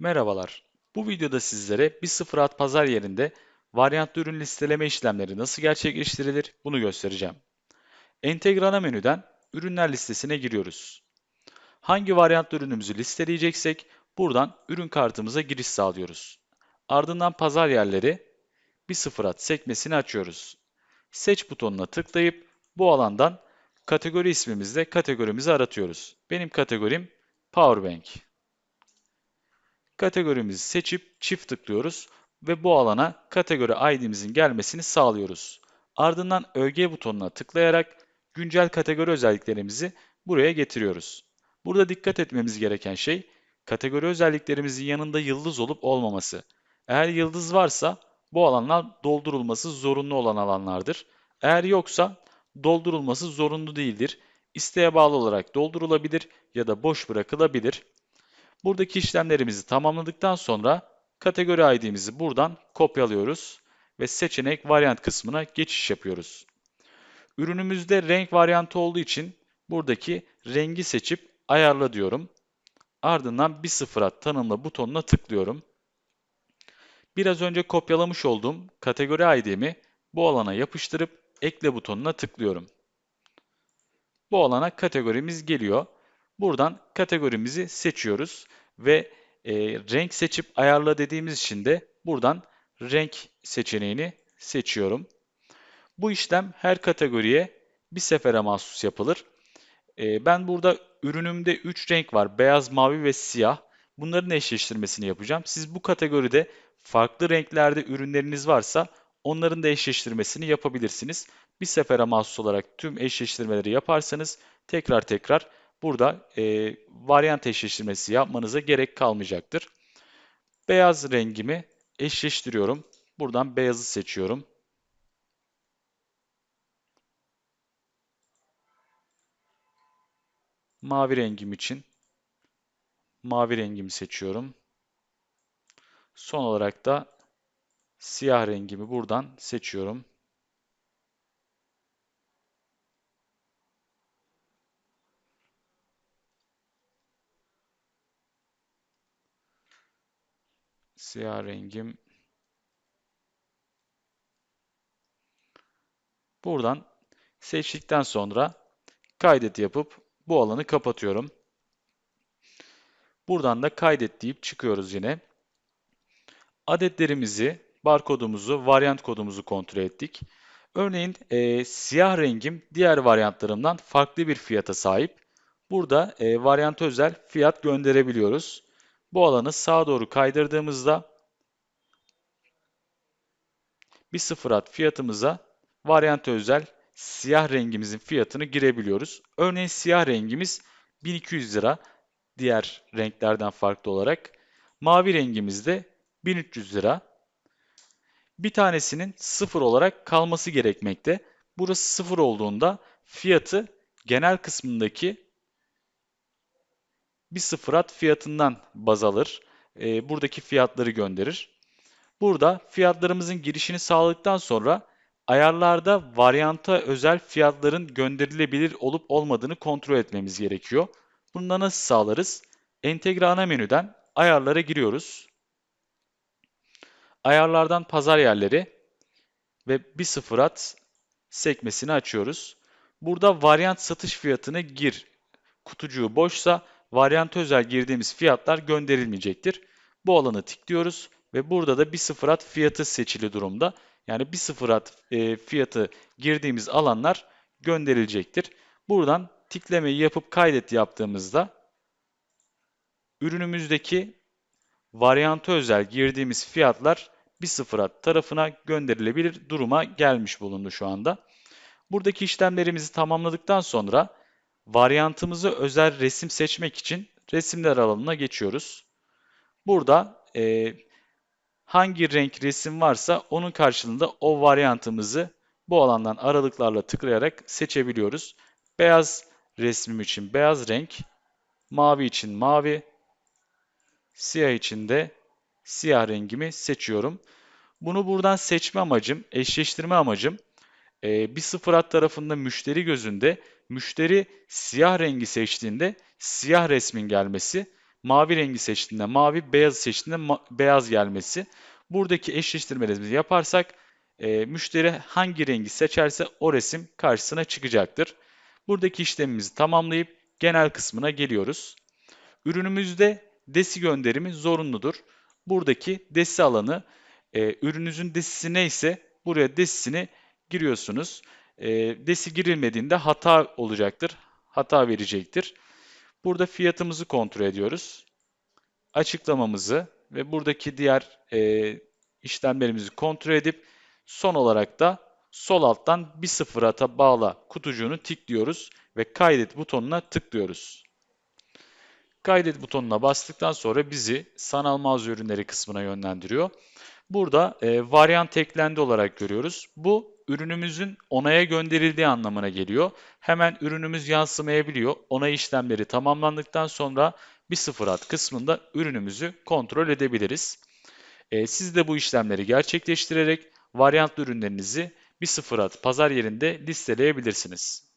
Merhabalar. Bu videoda sizlere bir sıfır at pazar yerinde varyantlı ürün listeleme işlemleri nasıl gerçekleştirilir bunu göstereceğim. Entegre ana menüden ürünler listesine giriyoruz. Hangi varyantlı ürünümüzü listeleyeceksek buradan ürün kartımıza giriş sağlıyoruz. Ardından pazar yerleri bir sıfır at sekmesini açıyoruz. Seç butonuna tıklayıp bu alandan kategori ismimizle kategorimizi aratıyoruz. Benim kategorim Powerbank. Kategorimizi seçip çift tıklıyoruz ve bu alana kategori ID'mizin gelmesini sağlıyoruz. Ardından ÖG butonuna tıklayarak güncel kategori özelliklerimizi buraya getiriyoruz. Burada dikkat etmemiz gereken şey kategori özelliklerimizin yanında yıldız olup olmaması. Eğer yıldız varsa bu alanlar doldurulması zorunlu olan alanlardır. Eğer yoksa doldurulması zorunlu değildir. İsteğe bağlı olarak doldurulabilir ya da boş bırakılabilir. Buradaki işlemlerimizi tamamladıktan sonra kategori ID'mizi buradan kopyalıyoruz ve seçenek varyant kısmına geçiş yapıyoruz. Ürünümüzde renk varyantı olduğu için buradaki rengi seçip ayarla diyorum. Ardından bir sıfıra tanımla butonuna tıklıyorum. Biraz önce kopyalamış olduğum kategori ID'mi bu alana yapıştırıp ekle butonuna tıklıyorum. Bu alana kategorimiz geliyor. Buradan kategorimizi seçiyoruz ve e, renk seçip ayarla dediğimiz için de buradan renk seçeneğini seçiyorum. Bu işlem her kategoriye bir sefere mahsus yapılır. E, ben burada ürünümde 3 renk var. Beyaz, mavi ve siyah. Bunların eşleştirmesini yapacağım. Siz bu kategoride farklı renklerde ürünleriniz varsa onların da eşleştirmesini yapabilirsiniz. Bir sefere mahsus olarak tüm eşleştirmeleri yaparsanız tekrar tekrar burada e, varyant eşleştirmesi yapmanıza gerek kalmayacaktır. Beyaz rengimi eşleştiriyorum. Buradan beyazı seçiyorum. Mavi rengim için mavi rengimi seçiyorum. Son olarak da siyah rengimi buradan seçiyorum. Siyah rengim. Buradan seçtikten sonra kaydet yapıp bu alanı kapatıyorum. Buradan da kaydet deyip çıkıyoruz yine. Adetlerimizi, barkodumuzu, varyant kodumuzu kontrol ettik. Örneğin e, siyah rengim diğer varyantlarımdan farklı bir fiyata sahip. Burada e, varyant özel fiyat gönderebiliyoruz. Bu alanı sağa doğru kaydırdığımızda bir sıfır at fiyatımıza varyant özel siyah rengimizin fiyatını girebiliyoruz. Örneğin siyah rengimiz 1200 lira diğer renklerden farklı olarak. Mavi rengimiz de 1300 lira. Bir tanesinin sıfır olarak kalması gerekmekte. Burası sıfır olduğunda fiyatı genel kısmındaki bir sıfırat fiyatından baz alır. E, buradaki fiyatları gönderir. Burada fiyatlarımızın girişini sağladıktan sonra ayarlarda varyanta özel fiyatların gönderilebilir olup olmadığını kontrol etmemiz gerekiyor. Bunu da nasıl sağlarız? Entegre ana menüden ayarlara giriyoruz. Ayarlardan pazar yerleri ve bir sıfırat sekmesini açıyoruz. Burada varyant satış fiyatını gir. Kutucuğu boşsa varyant özel girdiğimiz fiyatlar gönderilmeyecektir. Bu alanı tıklıyoruz ve burada da bir sıfırat fiyatı seçili durumda. Yani bir sıfırat e, fiyatı girdiğimiz alanlar gönderilecektir. Buradan tiklemeyi yapıp kaydet yaptığımızda ürünümüzdeki varyantı özel girdiğimiz fiyatlar bir sıfırat tarafına gönderilebilir duruma gelmiş bulundu şu anda. Buradaki işlemlerimizi tamamladıktan sonra varyantımızı özel resim seçmek için resimler alanına geçiyoruz. Burada e, hangi renk resim varsa onun karşılığında o varyantımızı bu alandan aralıklarla tıklayarak seçebiliyoruz. Beyaz resmim için beyaz renk, mavi için mavi, siyah için de siyah rengimi seçiyorum. Bunu buradan seçme amacım, eşleştirme amacım e, bir sıfırat tarafında müşteri gözünde müşteri siyah rengi seçtiğinde siyah resmin gelmesi, mavi rengi seçtiğinde mavi, beyaz seçtiğinde ma- beyaz gelmesi. Buradaki eşleştirmelerimizi yaparsak e, müşteri hangi rengi seçerse o resim karşısına çıkacaktır. Buradaki işlemimizi tamamlayıp genel kısmına geliyoruz. Ürünümüzde desi gönderimi zorunludur. Buradaki desi alanı e, ürününüzün desisi neyse buraya desisini giriyorsunuz. E, desi girilmediğinde hata olacaktır. Hata verecektir. Burada fiyatımızı kontrol ediyoruz. Açıklamamızı ve buradaki diğer e, işlemlerimizi kontrol edip son olarak da sol alttan bir sıfır ata bağla kutucuğunu tıklıyoruz ve kaydet butonuna tıklıyoruz. Kaydet butonuna bastıktan sonra bizi sanal mağaza ürünleri kısmına yönlendiriyor. Burada e, varyant eklendi olarak görüyoruz. Bu ürünümüzün onaya gönderildiği anlamına geliyor. Hemen ürünümüz yansımayabiliyor. Onay işlemleri tamamlandıktan sonra bir sıfır at kısmında ürünümüzü kontrol edebiliriz. E, siz de bu işlemleri gerçekleştirerek varyantlı ürünlerinizi bir sıfır at pazar yerinde listeleyebilirsiniz.